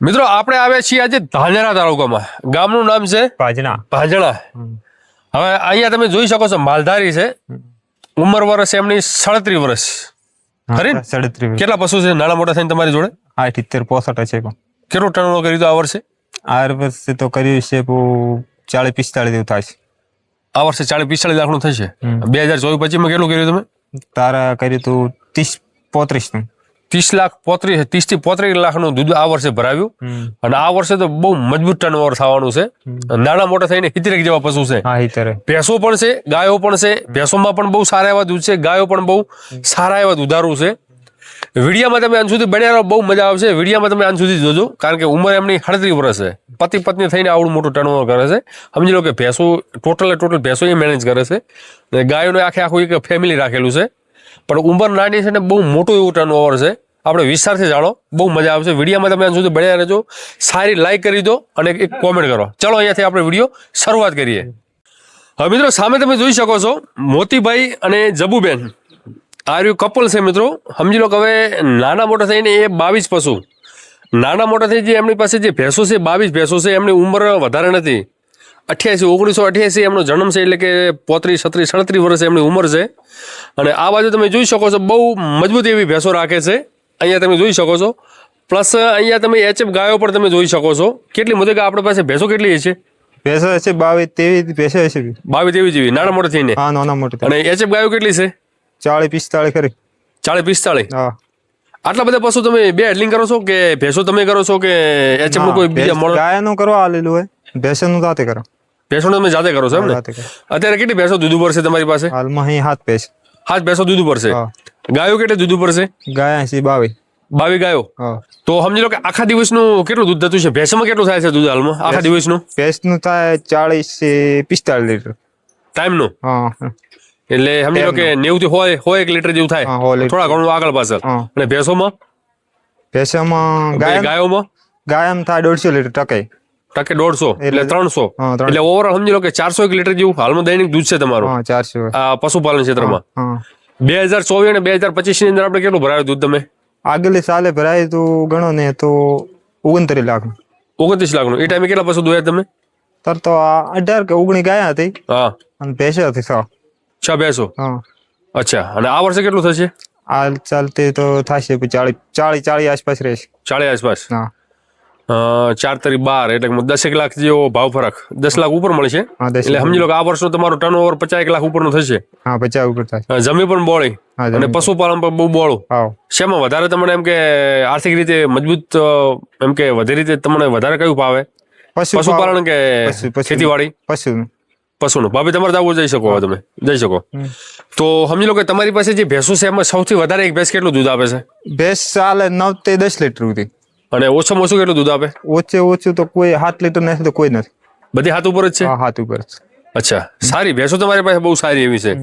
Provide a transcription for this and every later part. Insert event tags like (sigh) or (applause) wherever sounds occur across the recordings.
મિત્રો આપણે આવ્યા છીએ આજે ધાનેરા તાલુકામાં. ગામનું નામ છે ભાજણા. ભાજણા. હવે અહીંયા તમે જોઈ શકો છો માલધારી છે. ઉંમર વર્ષ એમની સાડત્રીસ વર્ષ. ખરી સાડત્રીસ કેટલા પશુ છે? નાના મોટા થઈને તમારી જોડે? હા ઇઠ્યોતેર પોસઠ છે કેટલું ટર્નઓવર કર્યું હતું આ વર્ષે? આ વર્ષે તો કર્યું છે ચાલીસ પિસ્તાળીસ જેવું થાય છે. આ વર્ષે ચાલીસ પિસ્તાળીસ લાખનું થશે. બે હજાર ચોવીસ પચીસમાં કેટલું કર્યું તમે? તારા કર્યું તું ત્રીસ પોત્રીસનું ત્રીસ લાખ પોત્રીસ ત્રીસથી પોત્રીસ લાખનું દૂધ આ વર્ષે ભરાવ્યું. અને આ વર્ષે તો બહુ મજબૂત ટર્નઓવર થવાનું છે. નાના મોટા થઈને હિતરેક જેવા પશુ છે. ભેંસો પણ છે ગાયો પણ છે. ભેંસોમાં પણ બહુ સારા એવા દૂધ છે. ગાયો પણ બહુ સારા એવા દુધારું છે. વિડીયામાં તમે આન સુધી બન્યા બહુ મજા આવશે. વિડીયામાં તમે આન સુધી જોજો કારણ કે ઉંમર એમની સાડત્રીસ વર્ષ છે. પતિ પત્ની થઈને આવડું મોટું ટર્નઓવર કરે છે. સમજી લો કે ભેંસો ટોટલ ટોટલ ભેંસો એ મેનેજ કરે છે. અને ગાયોને આખે આખું એક ફેમિલી રાખેલું છે. પણ ઉંમર નાની છે ને બહુ મોટું એવું ટર્નઓવર છે. આપણે વિસ્તારથી જાણો. બહુ મજા આવશે વિડીયોમાં તમે સુધી બન્યા રહેજો. સારી લાઈક કરી દો અને એક કોમેન્ટ કરો. ચલો અહીંયાથી આપણે વીડિયો શરૂઆત કરીએ. હવે મિત્રો, સામે તમે જોઈ શકો છો, મોતીભાઈ અને જબુબેન. આ રહ્યું કપલ છે મિત્રો? સમજી લો કે હવે નાના મોટા થઈને એ બાવીસ પશુ. નાના મોટા થઈ જે એમની પાસે જે ભેંસો છે, બાવીસ ભેંસો છે, એમની ઉંમર વધારે નથી. અઠ્યાસી, ઓગણીસો અઠ્યાસી એમનો જન્મ છે, એટલે કે પોત્રીસ, છત્રીસ, સડત્રીસ વર્ષ એમની ઉંમર છે. અને આ બાજુ તમે જોઈ શકો છો, બહુ મજબૂત એવી ભેંસો રાખે છે. અહીંયા તમે જોઈ શકો છો. પ્લસ અહીંયા તમે એચએફ ગાયો પણ તમે જોઈ શકો છો. કેટલી મુદે આપણી પાસે ભેંસો કેટલી છે? ભેંસો છે બાવીસ તેવીસ ભેંસો છે બી. બાવીસ એવી જેવી નાના મોટા થઈને. હા નાના મોટી અને એચએફ ગાયો કેટલી છે? ચાળી પિસ્તાળીસ ખરી. ચાળી પિસ્તાળીસ? હા. આટલા બધા પશુ તમે બે હેડલિંગ કરો છો કે ભેંસો તમે કરો છો કે એચએફનું કોઈ બીજા મોડલ ગાયનું કરવા આલેલું હોય. ભેંસોનું જાતે કરો. ભેંસો તમે જાતે કરો છો એમ ને? અત્યારે કેટલી ભેંસો દૂધ ઉપર છે તમારી પાસે? હાલમાં અહીં હાથ ભેંસ. હાથ ભેંસો દૂધ ઉપર છે? હા. ગાયો કેટલી દૂધ ઉપર છે? ગાય છે બાવી. બાવી ગાયો? તો સમજી લો કે આખા દિવસનું કેટલું દૂધ થતું છે? ભેંસમાં કેટલું થાય છે દૂધ હાલમાં આખા દિવસનું? ભેંસનું થાય ચાલીસ પિસ્તાળીસ લીટર. ટાઈમનું? એટલે સમજી લો કે નેવું થી હોય હોય એક લીટર જેવું થાય. થોડા ઘણું આગળ પાછળ. અને ભેંસોમાં? ભેંસોમાં ગાયોમાં? ગાયમ થાય દોઢસો લીટર ટકે. ટકે દોઢસો એટલે ત્રણસો. ત્રણ એટલે ઓવરઓલ સમજી લો કે ચારસો એક લીટર જેવું હાલમાં દૈનિક દૂધ છે તમારું. ચારસો. આ પશુપાલન ક્ષેત્રમાં. બે હજાર ચોવીસ અને બે હજાર પચીસની અંદર આપણે કેટલું ભરાયું દૂધ તમે? આગલી સાલે ભરાયું તો ગણો ને તો ઓગણત્રીસ લાખ ઓગણત્રીસ લાખનું એ ટાઈમે કેટલા પશુ દોયા તમે? તર તો અઢાર કે ઓગણી ગાયા હતી. હા. અને ભેંસો હતી છ. છ બેસો હા. અચ્છા. અને આ વર્ષે કેટલું થશે? આ ચાલતી તો થશે ચાલીસ ચાલીસ ચાલીસ આસપાસ રહેશે. ચાળી આસપાસ? હા. ચાર તરી બાર એટલે દસ દસેક લાખ જેવો ભાવ ફરક. દસ લાખ ઉપર મળશે એટલે સમજી લો કે આ વર્ષનું તમારું ટર્ન ઓવર પચાસ લાખ ઉપરનું થશે. હા પચાસ ઉપર થાય. અ, જમીન પણ બોળી. અને પશુપાલન પણ બહુ બોળું. શેમાં વધારે તમને એમ કે આર્થિક રીતે મજબૂત એમ કે વધારે રીતે તમને વધારે કયું ભાવે પશુ પશુપાલન કે. ખેતીવાડી? પશુ પશુનું. ભાભી તમારે જવું જઈ શકો તમે. જઈ શકો. તો સમજી લો કે તમારી પાસે જે ભેંસો છે એમાં સૌથી વધારે એક ભેંસ કેટલું દૂધ આપે છે? ભેંસ ચાલે નવ તે દસ લીટર સુધી. અને ઓછામાં ઓછું કેટલું દૂધ આપે? ઓછે ઓછું તો કોઈ હાથ લીટર નથી તો કોઈ નથી. બધી હાથ ઉપર જ છે? હાથ ઉપર જ. અચ્છા સારી ભેંસો તમારી પાસે બહુ સારી એવી છે.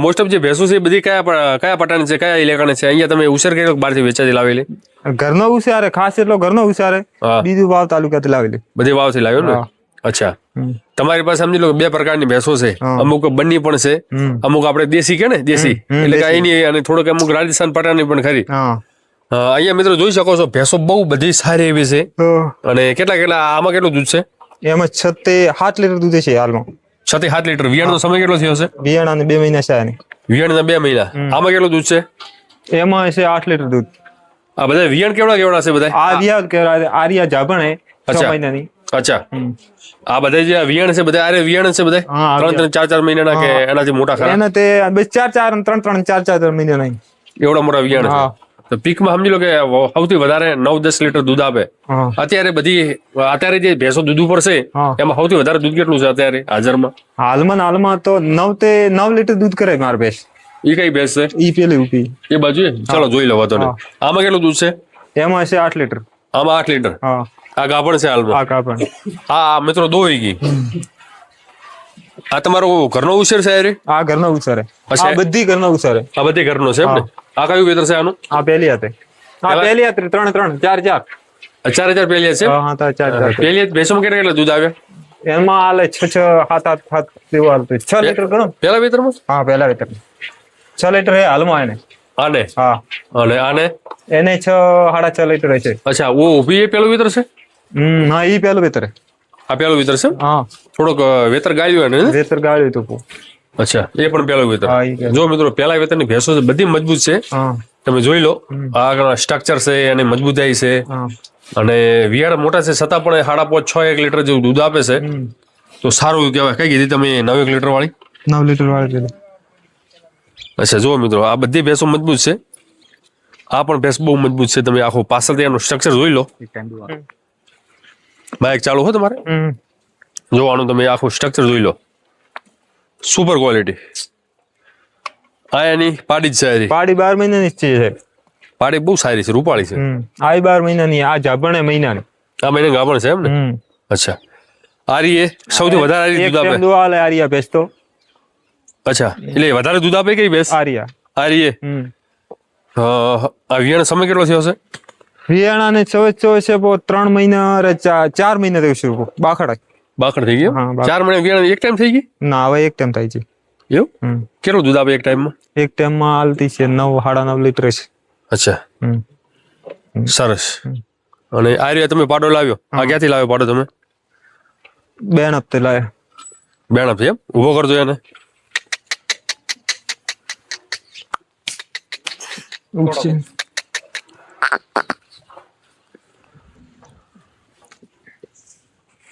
મોસ્ટ ઓફ જે ભેંસો છે બધી કયા કયા પટાણી છે કયા ઇલાકાની છે? અહીંયા તમે ઉછેર કર્યો કે બહારથી વેચાતી લાવેલી? ઘરનો ઉછેર ખાસ એટલો ઘરનો ઉછેર બીજું વાવ તાલુકાથી લાવેલી. બધી વાવથી લાવ્યો ને? અચ્છા. તમારી પાસે સમજી લો બે પ્રકારની ભેંસો છે. અમુક બંની પણ છે. અમુક આપણે દેશી કે ને? દેશી. એટલે. એની અને થોડોક અમુક રાજસ્થાન પટાની પણ ખરી. અહીંયા મિત્રો જોઈ શકો છો ભેંસો બહુ બધી સારી એવી છે. અને કેટલા કેટલા આમાં કેટલું દૂધ છે? એમાં છતે સાત લીટર દૂધ છે હાલમાં. છ થી સાત લીટર. વિયાણનો સમય કેટલો થયો છે? વિયાણા બે મહિના છે વિયાણ બે મહિના. આમાં કેટલું દૂધ છે? એમાં છે આઠ લીટર દૂધ. આ બધા વિયાણ કેવડા કેવડા છે બધા આ વિયાદ કહેવાય આર્યા જાભણ છ. મહિનાની. અચ્છા. આ બધા જે વિયાણ છે બધા અરે વિયાણ છે બધા ત્રણ ત્રણ ચાર ચાર મહિનાના કે એનાથી મોટા ખરા? એના તે બે ચાર ચાર ત્રણ ત્રણ ચાર ચાર મહિના નહીં એવડા મોટા વિયાણ છે? તો પીકમાં સમજી લો કે સૌથી વધારે નવ દસ લીટર દૂધ આપે. અત્યારે બધી અત્યારે જે ભેંસો દૂધ ઉપર છે એમાં સૌથી વધારે દૂધ કેટલું છે અત્યારે હાજરમાં? હાલમાં હાલમાં તો નવ તે નવ લીટર દૂધ કરે માર ભેંસ. એ કઈ ભેંસ છે? ઈ પેલી ઉપી એ બાજુ ચલો જોઈ લેવા તો આમાં કેટલું દૂધ છે? એમાં છે આઠ લીટર. આમાં આઠ લીટર? આ ગાભણ છે હાલમાં? આ ગાભણ. હા મિત્રો દોઈ ગઈ. આ તમારો ઘરનો ઉછેર છે રે આ ઘરનો ઉછેર. આ બધી ઘરનો ઉછેર આ બધી ઘરનો છે એમ ને? આ કયું વેતર છે આનું? આ પહેલી હતી આ પહેલી હતી ત્રણ ત્રણ ચાર ચાર. ચાર હજાર પહેલી છે હા હા ચાર ચાર પહેલી ભેંસોમાં કેટલા કેટલા દૂધ આવે? એમાં હાલે છ છ સાત આઠ સાત જેવું હાલતું છ લીટર ગણો. પેલા વેતરમાં હા પહેલા વેતર છ લીટર હે હાલમાં એને. આને? હા. અને આને? એને છ સાડા છ લીટર છે. અચ્છા ઓ ઊભી એ પેલું વિતર છે? હમ હા એ પેલું વિતર આ પેલું વિતર છે હા. થોડોક વેતર ગાળ્યું એને વેતર ગાળ્યું હતું અચ્છા એ પણ પેલું વેતર. જો મિત્રો પેલા વેતરની ભેંસો છે બધી મજબૂત છે. તમે જોઈ લો આ સ્ટ્રક્ચર છે અને મજબૂતાઈ છે. અને વિયાળ મોટા છે છતાં પણ સાડા પાંચ છ એક લીટર જેવું દૂધ આપે છે. તો સારું કહેવાય. કઈ કીધી તમે નવ એક લીટર વાળી? નવ લીટર વાળી અચ્છા જુઓ મિત્રો આ બધી ભેંસો મજબૂત છે. આ પણ ભેંસ બહુ મજબૂત છે. તમે આખો પાછળથી એનું સ્ટ્રક્ચર જોઈ લો. બાઇક ચાલુ હો તમારે? જોવાનું તમે આખું સ્ટ્રક્ચર જોઈ લો. સુપર ક્વોલિટી આ એની પાડી જ સારી. પાડી બાર મહિનાની જ છે પાડી બહુ સારી છે રૂપાળી છે. આ બાર મહિનાની આ જાભણે મહિનાની. આ મહિને ગાભણ છે એમ ને? અચ્છા. આરી એ સૌથી વધારે આરી દૂધ આપે. આલે આરિયા ભેંસ તો. અચ્છા. એટલે વધારે દૂધ આપે કઈ ભેંસ? આરિયા. આરી એ આ વિયાનો સમય કેટલો થયો છે વિયાણા ને ચોવીસ ચોવીસ છે ત્રણ મહિના ચાર મહિના થયું છે બાખડા. બાકડ થઈ ગયો હા, ચાર મહિના વિયાણ એક ટાઈમ થઈ ગઈ? ના હવે એક ટાઈમ થાય છે. એવું? કેટલું દૂધ આપે એક ટાઈમમાં એક ટાઈમમાં હાલતી છે નવ સાડા નવ લીટર છે. અચ્છા. હમ. સરસ. અને આ રીતે તમે પાડો લાવ્યો? આ ક્યાંથી લાવ્યો પાડો તમે? બેન હપ્તે લાવ્યા બેન હપ્તે એમ? ઊભો કરજો એને. ઉપસી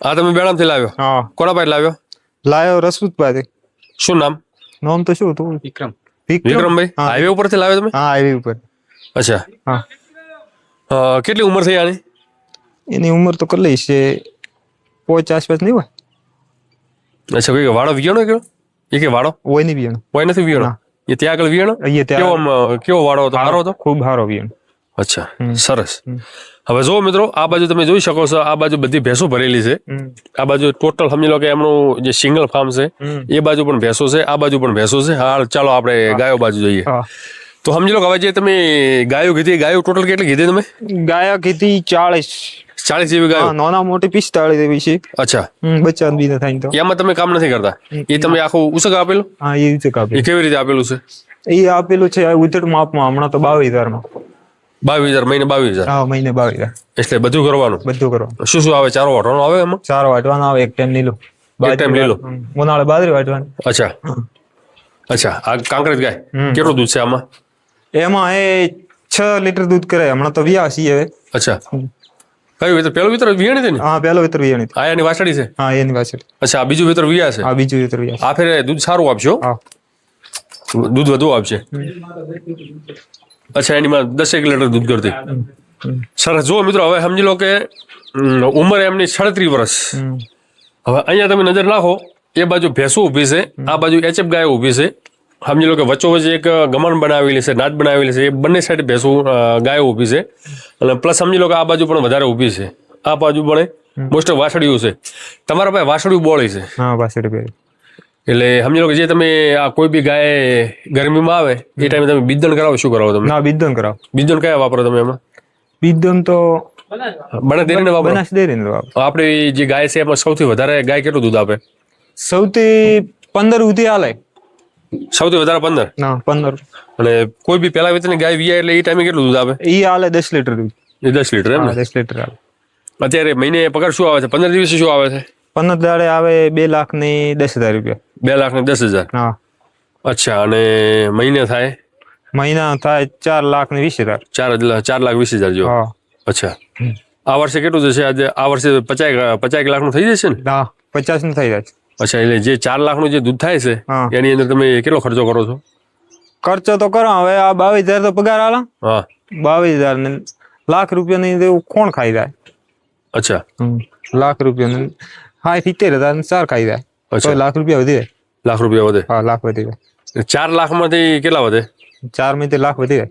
આ તમે બેણપથી લાવ્યો? હા. કોના પાસે લાવ્યો? લાયો રસપૂતભાઈ શું નામ? નામ તો શું હતું? વિક્રમ. વિક્રમ? વિક્રમભાઈ? હા. હાઈવે ઉપરથી લાવ્યો તમે? હા હાઈવે ઉપર. અચ્છા. હા. અ, કેટલી ઉંમર થઈ આની? એની ઉંમર તો કેટલી છે. પોચ આસપાસ નહીં હોય? અચ્છા કોઈ વાળો વિયાણો કયો? એ કે વાળો? હોય નહીં બિયાણ હોય નથી વિયાણો? એ ત્યાં આગળ વિયાણો? અહીંયા કેવો ત્યાં આમ, અ, કેવો વાળો હતો? સારો હતો? ખૂબ સારો બિયાણ અચ્છા સરસ. હવે જો મિત્રો આ બાજુ તમે જોઈ શકો છો આ બાજુ બધી ભેંસો ભરેલી છે. આ બાજુ ટોટલ સમજી લો કે એમનું જે સિંગલ ફાર્મ છે એ બાજુ પણ ભેંસો છે આ બાજુ પણ ભેંસો છે. હાલ ચાલો આપણે ગાયો બાજુ જોઈએ. હા. તો સમજી લો કે હવે જે તમે ગાયો કીધી ગાયો ટોટલ કેટલી કીધી તમે? ગાયા કીધી ચાળીસ. ચાલીસ જેવી હા ગાયો નાના મોટી પિસ્તાળીસ એવી છે. અચ્છા. હમ, બચ્ચા બી ન થાય તો. એમાં તમે કામ નથી કરતા? એ તમે આખું ઉસક આપેલું? હા એ રીતે કાપે એ કેવી રીતે આપેલું છે? એ આપેલું છે ઉધડ માપમાં હમણાં તો બાવીસ હજારમાં. બાવીસ હજાર મહિને બાવીસ હજાર. હા મહિને બાવીસ હજાર. એટલે બધું કરવાનું? બધું કરવાનું. શું શું આવે? ચારો વાટવાનો આવે એમાં? ચારો વાટવાનો આવે એક ટાઈમ લીલું. એક ટાઈમ લીલું. ઉનાળે બાજરી વાટવાની. અચ્છા. અચ્છા આ કાંકરેજ ગાય? કેટલું દૂધ છે આમાં? એમાં એ છ લીટર દૂધ કરે હમણાં તો વ્યાસી હવે. અચ્છા. કયું વિતર? પેલું વિતર વિયાણી હતી ને? હા પેલો વિતર વિયાણી આ એની વાછડી છે? હા એની વાછડી. અચ્છા આ બીજું વિતર વિયા છે? આ બીજું વિતર વિયા આ ફેરે દૂધ સારું આપજો. હા. દૂધ વધુ આપશે અચ્છા એની માં દસેક લીટર દૂધ કરતી સરસ. જુઓ મિત્રો હવે સમજી લો કે ઉમ, ઉંમર એમની સાડત્રીસ વર્ષ. હવે અહીંયા તમે નજર નાખો એ બાજુ ભેંસો ઊભી છે આ બાજુ એચએફ ગાય ઊભી છે. સમજી લો કે વચ્ચો વચ્ચે એક ગમણ બનાવેલી છે નાચ બનાવેલી છે એ બંને સાઈડ ભેંસો ગાયો ઊભી છે. અને પ્લસ સમજી લો કે આ બાજુ પણ વધારે ઊભી છે. આ બાજુ પણ મોસ્ટ ઓફ વાસળીઓ છે. તમારા પાસે વાસળિયું બોળી છે? હા પેલી એટલે સમજી લો કે જે તમે આ કોઈ બી ગાય ગરમીમાં આવે એ ટાઈમે તમે બીજદણ કરાવો શું કરાવો તમે? ના બીજદણ કરાવો. બીજદણ કયા વાપરો તમે એમાં? બીજદણ તો બને દેરીને વાપરો? બનાસ ડેરી વાપરો. આપણે જે ગાય છે એમાં સૌથી વધારે ગાય કેટલું દૂધ આપે? સૌથી પંદર સુધી હાલે સૌથી વધારે પંદર? ના પંદર. અને કોઈ બી પેલા વેતની ગાય વિયા એટલે એ ટાઈમે કેટલું દૂધ આપે? એ હાલે દસ લીટર દૂધ. દસ લીટર એમ દસ લીટર હાલે અત્યારે મહિને પગાર શું આવે છે? પંદર દિવસે શું આવે છે? પંદર દાડે આવે બે લાખની દસ હજાર રૂપિયા. બે લાખની દસ હજાર? હા. અચ્છા અને મહિને થાય? મહિના થાય ચાર લાખ ને વીસ હજાર. ચાર ચાર લાખ વીસ હજાર જો? હા. અચ્છા. આ વર્ષે કેટલું જશે આજે આ વર્ષે પચાસ પચાસ લાખનું થઈ જશે ને? હા પચાસનું થઈ જાય અચ્છા એટલે જે ચાર લાખનું જે દૂધ થાય છે. એની અંદર તમે કેટલો ખર્ચો કરો છો? ખર્ચો તો કરો હવે આ બાવીસ હજાર તો પગાર આલા. હા. બાવીસ હજાર ને લાખ રૂપિયાની ની કોણ ખાઈ જાય? અચ્છા. લાખ રૂપિયાનું હા સિત્તેર હજાર ચાર ખાઈ જાય. તો લાખ રૂપિયા વધી. લાખ રૂપિયા વધે? હા લાખ વધી જાય. ચાર લાખમાંથી કેટલા વધે? ચારમાંથી લાખ વધી જાય.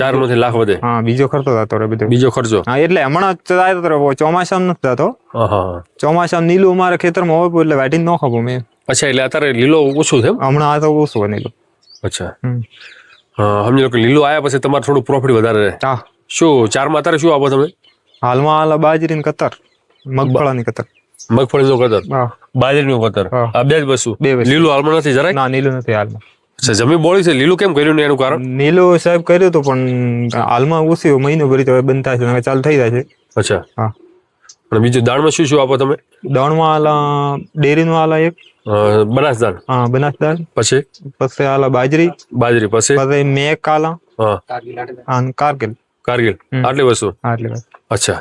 ચારમાંથી લાખ વધે? હા બીજો ખર્ચો થતો રહે બધો. બીજો ખર્ચો? હા એટલે હમણાં ચાલતો તો રહે ચોમાસામાં નથી થતો. ચોમાસામાં નીલું અમારે ખેતરમાં હોય એટલે વાટીને ન ખાવું મેં અચ્છા એટલે અત્યારે લીલો ઓછું છે હમણાં આ તો ઓછું હોય નીલું અચ્છા. સમજી લો કે લીલું આવ્યા પછી તમારે થોડું પ્રોફિટ વધારે રહે. હા. શું ચારમાં અત્યારે શું આપો તમે? હાલમાં હાલ બાજરી ને કતર મગફળાની કતર. મગફળીનું કતર. બાજરીનું કતર. આ બે જ વસ્તુ. લીલું હાલમાં નથી જરાય? ના લીલું નથી હાલમાં. જમીન બોળી છે. લીલું કેમ કર્યું એનું કારણ? નીલું સાહેબ કર્યું હતું પણ હાલમાં ઓછી મહિનો ભરી તો હવે બંધ થાય છે હવે ચાલુ થઈ જાય છે. અચ્છા. હા. અને બીજું દાળમાં શું શું આપો તમે? દાણમાં આલા ડેરીનું આલા એક. બનાસ દાળ હા બનાસ દાળ પછી? પછી આલા બાજરી. બાજરી પછી? પછી મેક આલા હા. કારગિલ. કારગિલ. આટલી વસ્તુ? હા એટલે અચ્છા.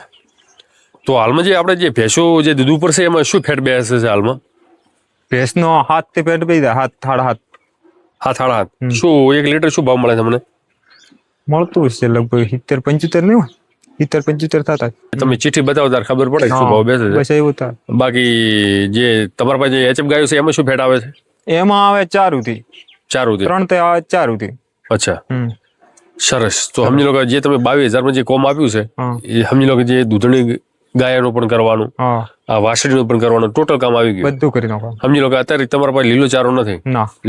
તો હાલમાં જે આપણે જે ભેંસો જે દૂધ ઉપર છે એમાં શું ફેટ બેસે છે હાલમાં? ભેંસનો હાથથી ફેટ જાય હાથ થાળ હાથ. હાથ હાડા હાથ. શું એક લીટર શું ભાવ મળે તમને? મળતું છે લગભગ સિત્તેર પંચોતેર નહીં સિત્તેર પંચોતેર થતા. તમે ચીઠી બતાવો તાર ખબર પડે શું ભાવ બેસે છે. બસ એવું થાય. બાકી જે તમારા પાસે એચએમ ગાયો છે એમાં શું ફેટ આવે છે? એમાં આવે ચાર ઉધી ચાર ઉધી ત્રણ તે આવે ચાર ઉધી અચ્છા સરસ. તો સમજી લો કે જે તમે બાવીસ હજારમાં જે કોમ આપ્યું છે એ સમજી લો કે જે દૂધણી ગાયનું પણ કરવાનું આ વાસળીનું પણ કરવાનું ટોટલ કામ આવી ગયું. બધું કરી નાખવાનું. સમજી લો કે અત્યારે તમારા પાસે લીલો ચારો નથી.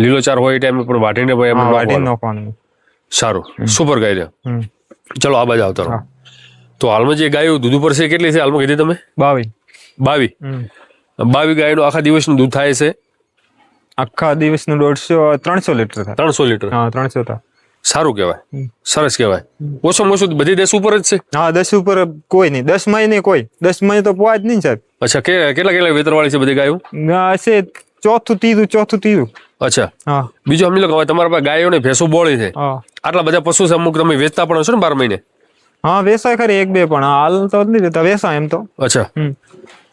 લીલો ચાર હોય એ ટાઈમે પણ વાટીને ભાઈ એમાં હા વાટી નાખવાનું. સારું. સુપર ગાય છે. ચલો આ બાજુ આવતા રહો. તો હાલમાં જે ગાયો દૂધ ઉપર છે કેટલી છે? હાલમાં કીધી તમે? બાવી. બાવી. બાવી ગાયનું આખા દિવસનું દૂધ થાય છે? આખા દિવસનું દોઢસો ત્રણસો લીટર થાય. ત્રણસો લીટર. હા ત્રણસો થાય. સારું કહેવાય. સરસ કહેવાય. ઓછામાં ઓછું બધી દસ ઉપર જ છે? હા દસ ઉપર કોઈ નહીં. દસ મહિને કોઈ. દસમાં તો પોવા જ નહીં સાહેબ. અચ્છા કે કેટલા કેટલા વેતરવાળી છે બધી ગાયો? હશે ચોથું ત્રીજું ચોથું ત્રીજું. અચ્છા. હા. બીજું સમજી લો કે હવે તમારા પાસે ગાયો ને ભેંસો બોળી છે. આટલા બધા પશુ છે અમુક તમે વેચતા પણ હશો ને બાર મહિને? હા વેસાય ખરી એક બે પણ હાલ તો નહીં રહેતા વેસાય એમ તો. અચ્છા.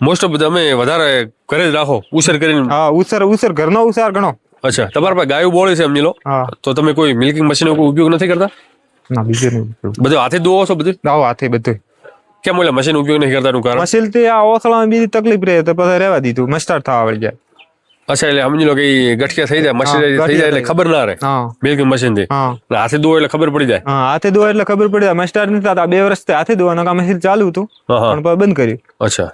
મોસ્ટ ઓફ તમે વધારે ઘરે જ રાખો ઉછેર કરીને. હા ઉછેર ઉછેર ઘરનો ઉછેર ઘણો. અચ્છા તમારા પાસે ગાયો બોળી છે સમજી લો. તો તમે કોઈ મિલ્કિંગ મશીનનો કોઈ ઉપયોગ નથી કરતા? ના બીજું નહીં બધું હાથે દોવો છો બધું? ના હાથે બધું. કેમ ઓલા મશીન ઉપયોગ નહીં કરતા નું કારણ? મશીનથી આ ઓસળામાં બીજી તકલીફ રહે તો પછી રહેવા દીધું મસ્ટાર્ટ થવા વળી જાય. અચ્છા એટલે સમજી લો કે ગઠિયા થઈ જાય મશીન થઈ જાય એટલે ખબર ના રહે હા. મિલ્કિંગ મશીનથી. હાથે દોવો એટલે ખબર પડી જાય. હાથે દોવા એટલે ખબર પડી જાય. મસ્ટાર્ટ નથી થતા બે વર્ષથી હાથે દોવાના કામ મશીન ચાલુ હતું પણ બંધ કર્યું. અચ્છા.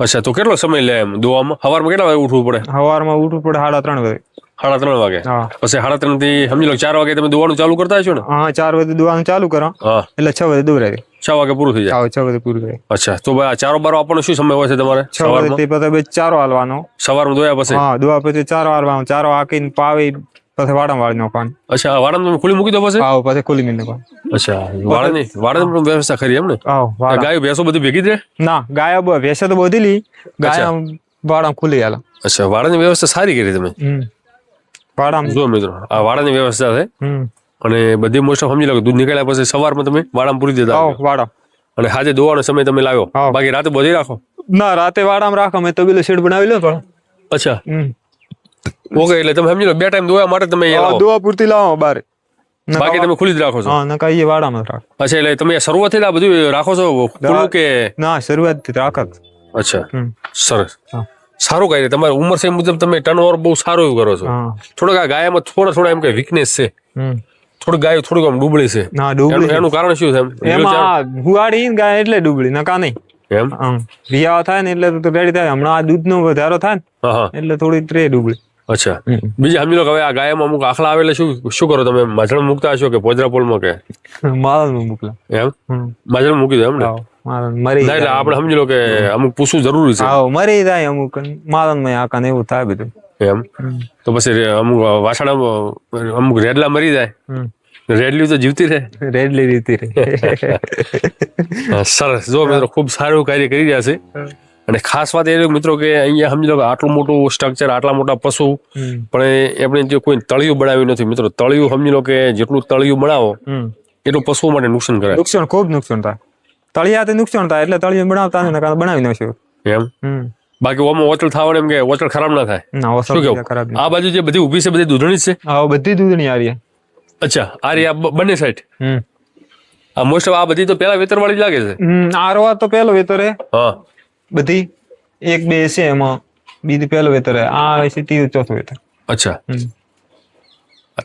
અચ્છા તો કેટલો સમય લે એમ? દોવામાં? સવારમાં કેટલા વાગે ઉઠવું પડે? સવારમાં ઉઠવું પડે સાડા ત્રણ વાગે. સાડા ત્રણ વાગે? હા. પછી સાડા ત્રણથી સમજી લો ચાર વાગે તમે દોવાનું ચાલુ કરતા છો ને? હા ચાર વાગે દોવાનું ચાલુ કરો. હા. એટલે છ વાગે દોરાય. છ વાગે પૂરું થઈ જાય? છ વાગે પૂરું થાય. અચ્છા તો ભાઈ ચારો બારો આપણને શું સમય હોય છે તમારે? છ વાગે પછી ચારો હાલવાનો. સવારમાં દોયા પછી? હા દોવા પછી ચારો હાલવાનો. ચારો હાકીને પાવી પછી વાડા વાળી નાખવાનું અચ્છા વાડામાં તમે ખુલ્લી મૂકી દો પછી? આવો પછી ખુલ્લી મીને નાખવાનું અચ્છા વાડાની વાડાની પણ વ્યવસ્થા ખરી એમ ને? આવો વાડા. ગાયો ભેંસો બધી ભેગી જ રહે? ના ગાય ભેંસો તો બધી લી. ગાય વાડામાં ખુલ્લી હાલે. અચ્છા વાડાની વ્યવસ્થા સારી કરી તમે? વાડામાં જો મિત્રો આ વાડાની વ્યવસ્થા છે. અને બધી મોસ્ટ સમજી લો દૂધ નીકળ્યા પછી સવારમાં તમે વાડામાં પૂરી દેતા વાડા. અને આજે દોવાનો સમય તમે લાવ્યો. બાકી રાતે બધી રાખો? ના રાતે વાડામાં રાખો મેં તબીલો શેડ બનાવી લો પણ. અચ્છા. ઓકે એટલે તમે સમજી લો બે ટાઈમ દોવા માટે તમે લાવો. પૂરતી લાવો બારે. બાકી તમે ખુલ્લી જ રાખો છો. હા નકા એ વાડામાં રાખો. અચ્છા એટલે તમે શરૂઆતથી જ આ બધું રાખો છો ખુલ્લું કે? ના શરૂઆત રાખો જ. અચ્છા સરસ. સારું કહી તમારી ઉંમર છે મુજબ તમે ટર્નઓવર બહુ સારું એવું કરો છો. થોડોક આ ગાયમાં થોડા થોડા એમ કે વીકનેસ છે. થોડું ગાય થોડુંક આમ ડૂબળી છે. ના ડુબળી એનું કારણ શું છે એમ? હુવાડી ગાય એટલે ડુબળી નકા નહીં? એમ? રિયાવા થાય ને એટલે તો રેડી થાય. હમણાં આ દૂધનો વધારો થાય ને એટલે થોડી ટ્રે ડુબળી. અચ્છા. બીજી સમજી લો કે હવે આ ગાયમાં અમુક આખલા આવે એટલે શું શું કરો તમે? માજણ મૂકતા હશો કે પોજરા પોલમાં કે માલનું મોકલા. એમ? માજણ મૂકી દો એમ ને? મરી એટલે આપણે સમજી લો કે અમુક પૂછવું જરૂરી છે. આવો મરી જાય અમુક. માલનમાં આકાને એવું થાય બધું. એમ? તો પછી અમુક વાસણા અમુક રેડલા મરી જાય. રેડલી તો જીવતી રહે. રેડલી જીવતી રહે. (laughs) સરસ. જો મિત્રો ખૂબ સારું કાર્ય કરી રહ્યા છે. અને ખાસ વાત એ મિત્રો કે અહીંયા સમજી લો કે આટલું મોટું સ્ટ્રક્ચર આટલા મોટા પશુ પણ એમણે જે કોઈ તળિયું બનાવ્યું નથી. મિત્રો તળિયું સમજી લો કે જેટલું તળિયું બનાવો એટલું પશુઓ માટે નુકસાન કરે નુકસાન ખૂબ નુકસાન થાય. તળિયા નુકસાન થાય એટલે તળિયું બનાવતા ને નકા બનાવી નાખ્યું. એમ? બાકી ઓમાં ઓચળ થવાનું એમ કે ઓચળ ખરાબ ના થાય. શું કેવું? આ બાજુ જે બધી ઊભી છે બધી દૂધણી છે? હા બધી દૂધણી આ રહી અચ્છા આ રહી આ બંને સાઈડ આ મોસ્ટ ઓફ આ બધી તો પેલા વેતર વાળી લાગે છે. આરવા તો પેલો વેતર હે. હા. બધી એક બે છે એમાં. બીજું પહેલું વેતર આ છે ત્રીજું ચોથું વેતર. અચ્છા.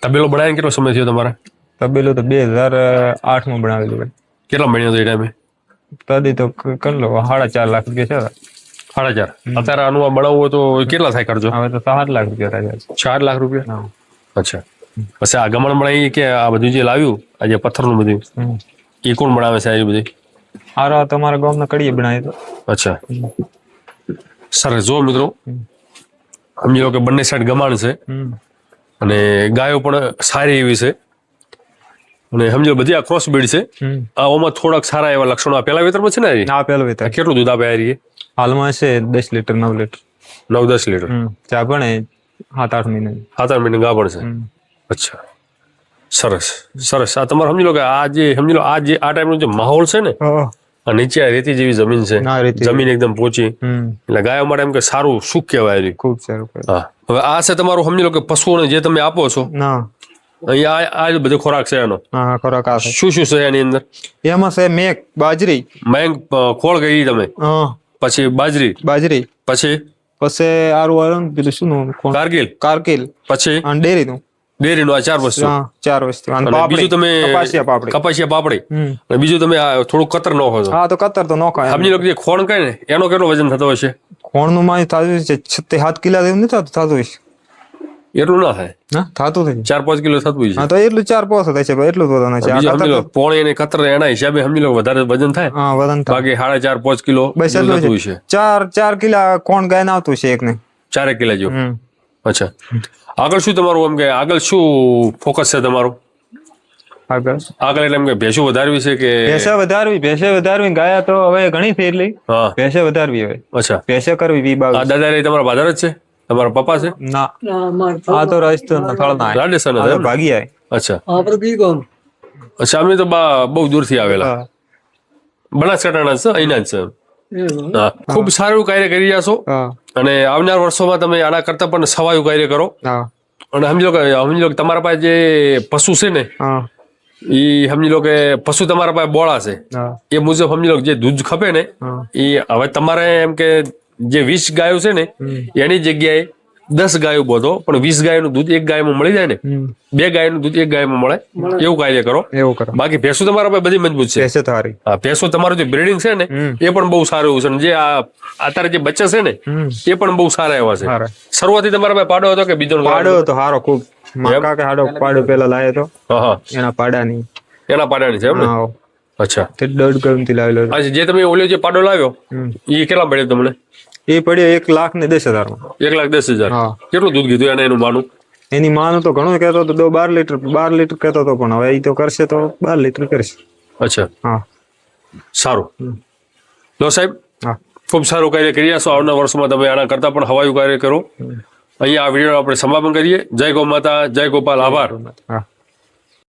તબેલો બનાવીને કેટલો સમય થયો તમારે? તબેલો તો બે હજાર આઠમાં બનાવેલું ભાઈ કેટલા મહિના થયો ટાઈમે? તદી તો કરી લો સાડા ચાર લાખ રૂપિયા છે સાડા ચાર. અત્યારે આનું આ બનાવવું હોય તો કેટલા થાય કરજો હવે તો સાત લાખ રૂપિયા થાય ચાર લાખ રૂપિયા? અચ્છા. પછી આ ગમણ બનાવી કે આ બધું જે લાવ્યું આ જે પથ્થરનું બધું. એ કોણ બનાવે છે આ બધી? આરવા તમારા ગામના કડીએ બનાવી તો. અચ્છા. સરસ જો મિત્રો. સમજી લો કે બંને સાઈડ ગમાણ છે. અને ગાયો પણ સારી એવી છે. અને સમજો બધી આ ક્રોસ બ્રીડ છે આ આમાં થોડાક સારા એવા લક્ષણો આ પેલા વેતરમાં છે ને આ? પેલા વેતર. કેટલું દૂધ આપે આ હાલમાં છે દસ લીટર નવ લીટર. નવ દસ લીટર. ચા પણ સાત આઠ મહિના. સાત આઠ મહિને ગાભણ છે. અચ્છા. સરસ. સરસ. આ તમારે સમજી લો કે આ જે સમજી લો આ જે આ ટાઈપનો જે માહોલ છે ને નીચે આ રેતી જેવી જમીન છે. ના. જમીન એકદમ પોચી. એટલે ગાયો માટે એમ કે સારું સુખ કહેવાય ખૂબ સારું હા. હવે આ છે તમારું સમજી લો કે પશુઓને જે તમે આપો છો ના. અહીંયા આ બધો ખોરાક છે એનો. હા ખોરાક આ શું શું છે એની અંદર? એમાં છે મેક બાજરી. મેંગ ખોળ ગઈ તમે? હા. પછી બાજરી. બાજરી. પછી? પછી આરું આરું પેલું શું નામ? કારગિલ. કારકિલ પછી? અને ડેરીનું. ડેરીનું આ ચાર વસ્તુ. હા ચાર વસ્તુ. અને અને પાપડી. બીજું તમે કપાસિયા પાપડી. કપાસિયા પાપડી. હમ. અને બીજું તમે આ થોડુંક કતર નો છો હા તો કતર તો નોખા સમજી લો કે જે ખોણ કહે ને એનો કેટલો વજન થતો હશે? ખોણનું માય થતું છે છ તે સાત કિલા જેવું નથી થતું થતું હશે એટલું ના થાય? હા થતું થઈ ચાર પાંચ કિલો થતું હોય છે. હા તો એટલું ચાર પોસ થાય છે ભાઈ એટલું જ વજન છે. આ બીજું સમજી લો કતર પોણી અને કતર એના હિસાબે સમજી લો વધારે વજન થાય. હા વજન થાય. બાકી સાડા ચાર પાંચ કિલો બસ જેવું એટલું થતું હોય છે. છે ચાર ચાર કિલા કોણ ગાય આવતું છે એક ને ચારેક કિલા જેવું. હમ. અચ્છા. આગળ શું તમારું એમ કે આગળ શું ફોકસ છે તમારું? આગળ? આગળ એટલે એમ કે ભેંસો વધારવી છે કે ભેંસો વધારવી ભેંસો વધારવી ગાયા તો હવે ઘણી ફેર લઈ હા. ભેંસે વધારવી હવે. અચ્છા. ભેંસો કરવી વી આ દાદા રે તમારા બાજાર જ છે? તમારા પપ્પા છે? ના. આ તો રાજસ્થાન ના થળ ના રાજસ્થાન એમ? ભાગી આય. અચ્છા. આપણે બી કોમ અચ્છા અમે તો બા બહુ દૂરથી આવેલા. બનાસકાંઠાના છે અહીંના જ છે ખૂબ સારું કાર્ય કરી રહ્યા છો. અને આવનાર વર્ષોમાં તમે આના કરતા પણ સવાયું કાર્ય કરો. અને સમજી લો કે સમજી લો કે તમારા પાસે જે પશુ છે ને એ સમજી લો કે પશુ તમારા પાસે બોળા છે. એ મુજબ સમજી લો જે દૂધ ખપે ને એ હવે તમારે એમ કે જે વીસ ગાયો છે ને એની જગ્યાએ દસ ગાયો બોધો પણ વીસ ગાયનું દૂધ એક ગાયમાં મળી જાય ને બે ગાયનું દૂધ એક ગાયમાં મળે. એવું કાર્ય કરો. એવું કરો. બાકી ભેંસો તમારા પાસે બધી મજબૂત છે. ભેંસો તમારી. હા ભેંસો તમારું જે બ્રીડિંગ છે ને એ પણ બહુ સારું એવું છે. જે આ અત્યારે જે બચ્ચા છે ને એ પણ બહુ સારા એવા છે. સારા. શરૂઆતથી તમારા પાસે પાડો હતો કે બીજો પાડો તો હારો ખૂબ. મારા કે હાડો પાડો પેલા લાયો હતો. એના પાડાની. એના પાડાની છે એમ ને? અચ્છા. તે દોઢ ગરમથી લાવેલો હતો. અચ્છા જે તમે ઓલો જે પાડો લાવ્યો એ કેટલા મળ્યો તમને? એ પડ્યો એક લાખ ને દસ હજારમાં. એક લાખ દસ હજાર. હા. કેટલું દૂધ કીધું એને એનું માનું? એની માનું તો ઘણું કહેતો હતો દો બાર લીટર બાર લીટર કહેતો હતો પણ હવે એ તો કરશે તો બાર લીટર કરશે. અચ્છા. હા. સારું. લો સાહેબ. હા. ખૂબ સારું કાર્ય કર્યા છો. આવનાર વર્ષોમાં તમે આના કરતા પણ હવાયું કાર્ય કરો. અહીંયા આ વીડિયો આપણે સમાપન કરીએ. જય ગૌ માતા જય ગોપાલ. આભાર. હા.